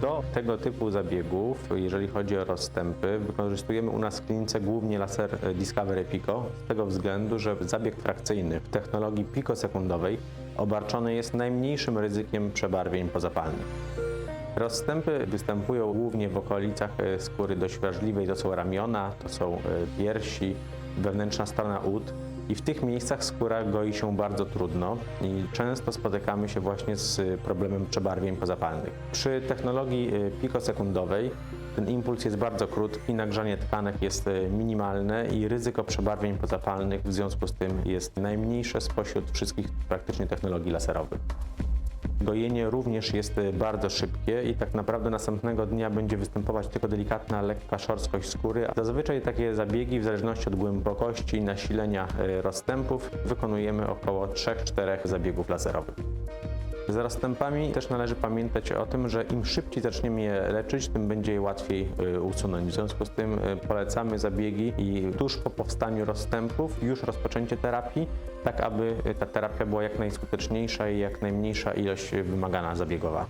Do tego typu zabiegów, jeżeli chodzi o rozstępy, wykorzystujemy u nas w klinice głównie laser e, Discovery Pico, z tego względu, że zabieg frakcyjny w technologii pikosekundowej obarczony jest najmniejszym ryzykiem przebarwień pozapalnych. Rozstępy występują głównie w okolicach e, skóry dość wrażliwej, to są ramiona, to są e, piersi, wewnętrzna strona ud. I w tych miejscach skóra goi się bardzo trudno i często spotykamy się właśnie z problemem przebarwień pozapalnych. Przy technologii e, pikosekundowej ten impuls jest bardzo krótki, nagrzanie tkanek jest e, minimalne i ryzyko przebarwień pozapalnych w związku z tym jest najmniejsze spośród wszystkich praktycznie technologii laserowych. Gojenie również jest y, bardzo szybkie i tak naprawdę następnego dnia będzie występować tylko delikatna, lekka szorstkość skóry. Zazwyczaj takie zabiegi, w zależności od głębokości i nasilenia y, rozstępów, wykonujemy około 3-4 zabiegów laserowych. Z rozstępami też należy pamiętać o tym, że im szybciej zaczniemy je leczyć, tym będzie je łatwiej y, usunąć. W związku z tym y, polecamy zabiegi i tuż po powstaniu rozstępów już rozpoczęcie terapii, tak aby y, ta terapia była jak najskuteczniejsza i jak najmniejsza ilość wymagana zabiegowa.